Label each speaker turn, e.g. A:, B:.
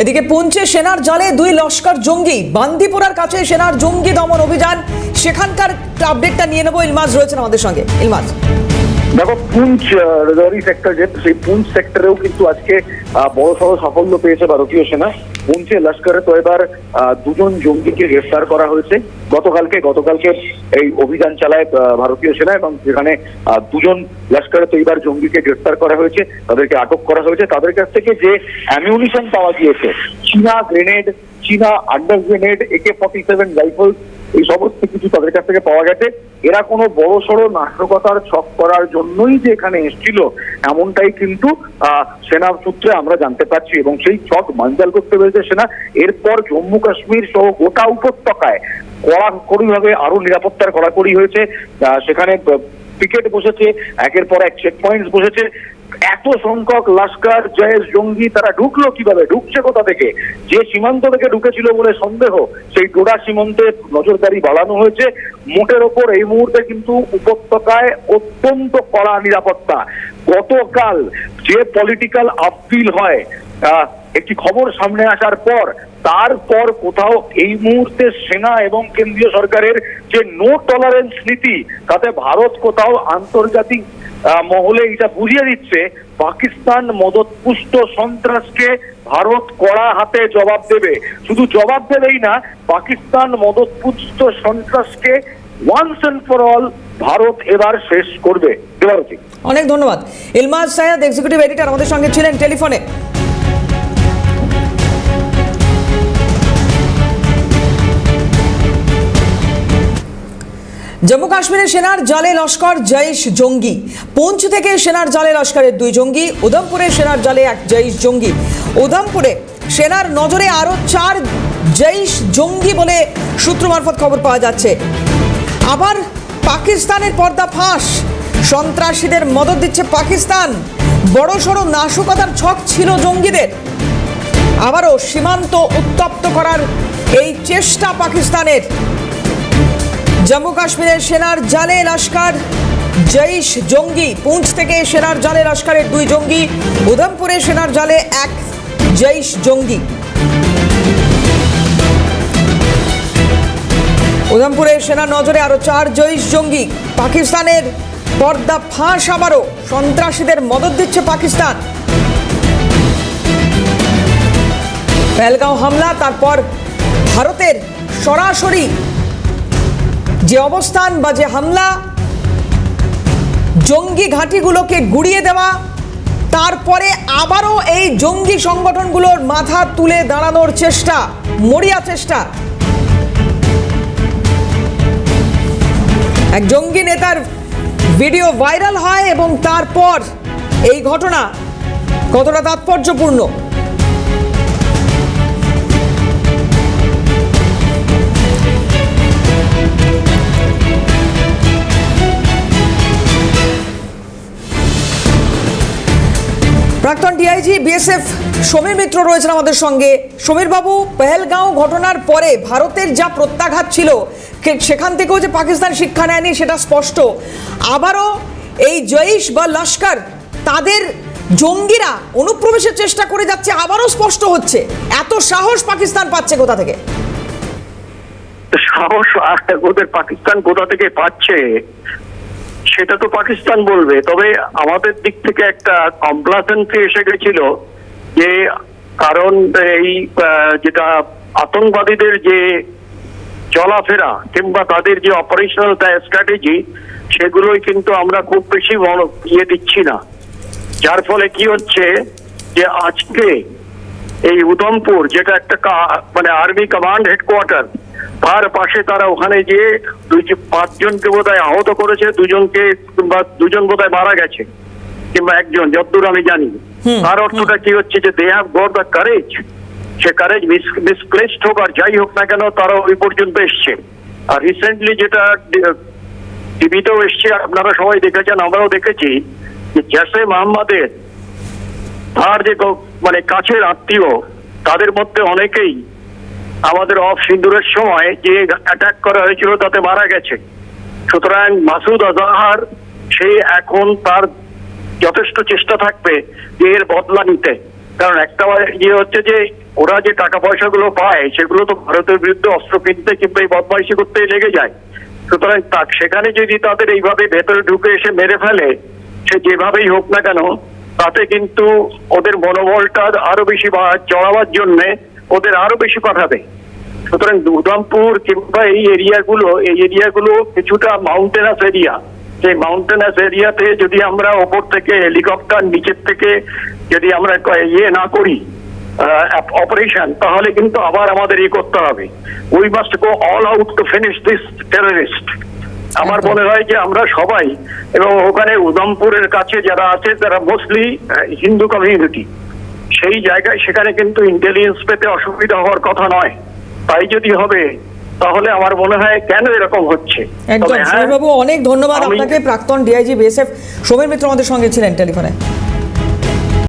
A: এদিকে পুঞ্চে সেনার জলে দুই লস্কর জঙ্গি। বান্দিপুরার কাছে সেনার জঙ্গি দমন অভিযান। সেখানকার আপডেটটা নিয়ে নেব। ইলমাজ রয়েছেন আমাদের সঙ্গে। ইলমাজ।
B: দেখো পুঞ্চ রেজারি সেক্টর যে সেই পুঞ্চ সেক্টরেও কিন্তু আজকে বড় সড় সাফল্য পেয়েছে ভারতীয় সেনা। পুঞ্চে লস্করে তো এবার আহ, দুজন জঙ্গিকে গ্রেফতার করা হয়েছে। গতকালকে গতকালকে এই অভিযান চালায় ভারতীয় সেনা এবং যেখানে দুজন লস্করে তো এবার জঙ্গিকে গ্রেফতার করা হয়েছে তাদেরকে আটক করা হয়েছে। তাদের কাছ থেকে যে অ্যামিউনিশন পাওয়া গিয়েছে চীনা গ্রেনেড চীনা under grenade AK forty seven rifle এই সমস্ত কিছু তাদের কাছ থেকে পাওয়া গেছে। এরা কোনো বড় সড়ো নাশকতার ছক করার জন্যই যে এখানে এসেছিল, এমনটাই কিন্তু সেনা সূত্রে আমরা জানতে পারছি এবং সেই ছক মাঞ্জাল করতে পেরেছে সেনা। এরপর জম্মু কাশ্মীর সহ গোটা উপত্যকায় কড়াকড়ি ভাবে আরও নিরাপত্তার কড়াকড়ি হয়েছে। সেখানে পিকেট বসেছে, একের পর এক চেক পয়েন্ট বসেছে। এত সংখ্যক লস্কর জয়েশ জঙ্গি, তারা ঢুকলো কীভাবে? ঢুকছে কোথা থেকে? যে সীমান্ত থেকে ঢুকেছিল বলে সন্দেহ, সেই ডোডা সীমান্তে নজরদারি বাড়ানো হয়েছে। মোটের ওপর এই মুহূর্তে কিন্তু উপত্যকায় অত্যন্ত কড়া নিরাপত্তা। গতকাল যে পলিটিক্যাল আপিল হয় একটি খবর সামনে আসার পর, তারপর কোথাও এই মুহূর্তে সেনা এবং কেন্দ্রীয় সরকারের যে নো টলারেন্স নীতি, তাতে ভারত কোথাও আন্তর্জাতিক মহলে এটা বুঝিয়ে দিচ্ছে, পাকিস্তান মদতপুষ্ট সন্ত্রাসকে ভারত কড়া হাতে জবাব দেবে। শুধু জবাব দেবেই না, পাকিস্তান মদতপুষ্ট সন্ত্রাসকে once and for all Bharat এবার শেষ করবে।
A: অনেক ধন্যবাদ। ইলমাজ সায়াদ এক্সিকিউটিভ এডিটর আমাদের সঙ্গে ছিলেন টেলিফোনে। জম্মু কাশ্মীরে সেনার জালে লস্কর জৈশ জঙ্গি। পুঞ্চ থেকে সেনার জালে লস্করের দুই জঙ্গি, উধমপুরে সেনার জালে এক জৈশ জঙ্গি। উধমপুরে সেনার নজরে আরও চার জৈশ জঙ্গি বলে সূত্র মারফত খবর পাওয়া যাচ্ছে। আবার পাকিস্তানের পর্দা ফাঁস। সন্ত্রাসীদের মদত দিচ্ছে পাকিস্তান। বড় সড়ো নাশকতার ছক ছিল জঙ্গিদের। আবারও সীমান্ত উত্তপ্ত করার এই চেষ্টা পাকিস্তানের। জম্মু কাশ্মীরের সেনার জালে লস্কর। জৈশ জঙ্গি পুঞ্চ থেকে সেনার জালে লস্করের দুই জঙ্গি। উধমপুরে সেনার জালে এক জৈশ জঙ্গি। উধমপুরে সেনার নজরে আরও চার জৈশ জঙ্গি। পাকিস্তানের পর্দা ফাঁস আবারও। সন্ত্রাসীদের মদত দিচ্ছে পাকিস্তান। পেহেলগাঁও হামলা, তারপর ভারতের সরাসরি যে অবস্থান বা যে হামলা, জঙ্গি ঘাঁটিগুলোকে গুড়িয়ে দেওয়া, তারপরে আবারও এই জঙ্গি সংগঠনগুলোর মাথা তুলে দাঁড়ানোর চেষ্টা, মরিয়া চেষ্টা। এক জঙ্গি নেতার ভিডিও ভাইরাল হয় এবং তারপর এই ঘটনা কতটা তাৎপর্যপূর্ণ? প্রাক্তন ডিআইজি বিএসএফ সমীর মিত্র রয়েছেন আমাদের সঙ্গে। সমীর বাবু পেহেলগাঁও ঘটনার পরে ভারতের যা প্রত্যাঘাত ছিল সেখান থেকেও যে পাকিস্তান শিক্ষা নেয়নি সেটা স্পষ্ট। আবারও এই জৈশ বা লস্কর, তাদের জঙ্গিরা অনুপ্রবেশের চেষ্টা করে যাচ্ছে, আবারও স্পষ্ট হচ্ছে। এত সাহস পাকিস্তান পাচ্ছে কোথা থেকে?
C: সাহস ওদের পাকিস্তান কোথা থেকে পাচ্ছে? সেটা তো পাকিস্তান বলবে। তবে আমাদের দিক থেকে একটা কমপ্লাসেন্সি এসে গেছিল যে কারণ এই যেটা আতঙ্কবাদীদের যে চলাফেরা কিংবা তাদের যে অপারেশনাল স্ট্র্যাটেজি সেগুলোই কিন্তু আমরা খুব বেশি ইয়ে দিচ্ছি না। যার ফলে কি হচ্ছে যে আজকে এই উধমপুর, যেটা একটা মানে আর্মি কমান্ড হেডকোয়ার্টার তার পাশে তারা ওখানে গিয়ে দুই পাঁচজনকে বোধহয় আহত করেছে দুজনকে কিংবা দুজন বোধহয় মারা গেছে কিংবা একজন যতদূর আমি জানি। তার অর্থটা কি হচ্ছে যে they have got the courage say courage misplaced হোক আর যাই হোক না কেন তারা ওই পর্যন্ত এসছে। আর রিসেন্টলি যেটা টিভিতেও এসছে আপনারা সবাই দেখেছেন আমরাও দেখেছি যে জেসে মোহাম্মদের তার যে মানে কাছের আত্মীয় তাদের মধ্যে অনেকেই আমাদের অফ সিন্দুরের সময় যে অ্যাটাক করা হয়েছিল তাতে মারা গেছে। সুতরাং মাসুদ আজাহার, সে এখন তার যথেষ্ট চেষ্টা থাকবে যে এর বদলা নিতে। কারণ একটা ইয়ে হচ্ছে যে, ওরা যে টাকা পয়সাগুলো পায়, সেগুলো তো ভারতের বিরুদ্ধে অস্ত্র কিনতে কিংবা এই বদমাইশি করতে লেগে যায়। সুতরাং তা সেখানে যদি তাদের এইভাবে ভেতরে ঢুকে এসে মেরে ফেলে, সে যেভাবেই হোক না কেন, তাতে কিন্তু ওদের মনোবলটা আরও বেশি চড়াবার জন্যে ওদের আরও বেশি পাঠাবে সুতরাং উধমপুর কিংবা এই এরিয়াগুলো এই এরিয়াগুলো কিছুটা মাউন্টেনাস এরিয়া সেই মাউন্টেনাস এরিয়াতে যদি আমরা ওপর থেকে হেলিকপ্টার নিচের থেকে যদি আমরা ইয়ে না করি অপারেশন তাহলে কিন্তু আবার আমাদের ইয়ে করতে হবে। We must go all out to finish this terrorist আমার মনে হয় যে আমরা সবাই এবং ওখানে উধমপুরের কাছে যারা আছে তারা মোস্টলি হিন্দু কমিউনিটি সেই জায়গায় সেখানে কিন্তু ইন্টেলিজেন্স পেতে অসুবিধা হওয়ার কথা নয়। তাই যদি হবে তাহলে আমার মনে হয় কেন এরকম হচ্ছে?
A: একদম।
C: হ্যাঁ,
A: অনেক ধন্যবাদ আপনাকে। প্রাক্তন ডিআইজি বিএসএফ সোমেন মিত্র আমাদের সঙ্গে ছিলেন টেলিফোনে।